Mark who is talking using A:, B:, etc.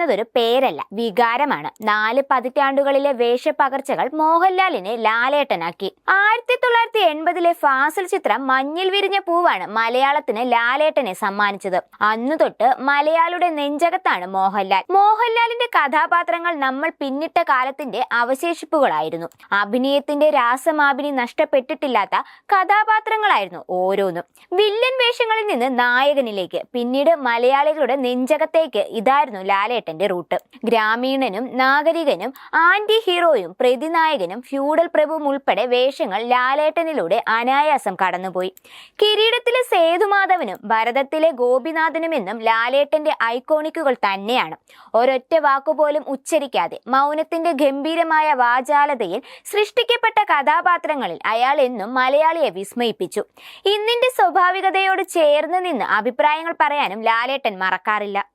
A: എന്നതൊരു പേരല്ല വികാരമാണ്. നാല് പതിറ്റാണ്ടുകളിലെ വേഷപ്പകർച്ചകൾ മോഹൻലാലിനെ ലാലേട്ടനാക്കി. ആയിരത്തി തൊള്ളായിരത്തി എൺപതിലെ ഫാസിൽ ചിത്രം മഞ്ഞിൽ വിരിഞ്ഞ പൂവാണ് മലയാളത്തിന് ലാലേട്ടനെ സമ്മാനിച്ചത്. അന്നു തൊട്ട് മലയാളിയുടെ നെഞ്ചകത്താണ് മോഹൻലാൽ. മോഹൻലാലിന്റെ കഥാപാത്രങ്ങൾ നമ്മൾ പിന്നിട്ട കാലത്തിന്റെ അവശേഷിപ്പുകളായിരുന്നു. അഭിനയത്തിന്റെ രാസമാപിനി നഷ്ടപ്പെട്ടിട്ടില്ലാത്ത കഥാപാത്രങ്ങളായിരുന്നു ഓരോന്നും. വില്ലൻ വേഷങ്ങളിൽ നിന്ന് നായകനിലേക്ക് പിന്നീട് മലയാളികളുടെ നെഞ്ചകത്തേക്ക് ഇതായിരുന്നു ലാലേട്ടന്റെ റൂട്ട്. ഗ്രാമീണനും നാഗരികനും ആന്റി ഹീറോയും പ്രതിനായകനും ഫ്യൂഡൽ പ്രഭുവും ഉൾപ്പെടെ വേഷങ്ങൾ ലാലേട്ടനിലൂടെ അനായാസം കടന്നുപോയി. കിരീടത്തിലെ സേതുമാധവനും ഭരതത്തിലെ ഗോപിനാഥനും എന്നും ലാലേട്ടന്റെ ഐക്കോണിക്കുകൾ തന്നെയാണ്. ഒരൊറ്റ വാക്കുപോലും ഉച്ചരിക്കാതെ മൗനത്തിന്റെ ഗംഭീരമായ വാചാലതയിൽ സൃഷ്ടിക്കപ്പെട്ട കഥാപാത്രങ്ങളിൽ അയാൾ എന്നും മലയാളിയെ വിസ്മയിപ്പിച്ചു. ഇന്നിന്റെ സ്വാഭാവികതയോട് ചേർന്ന് നിന്ന് അഭിപ്രായങ്ങൾ പറയാനും ലാലേട്ടൻ മറക്കാറില്ല.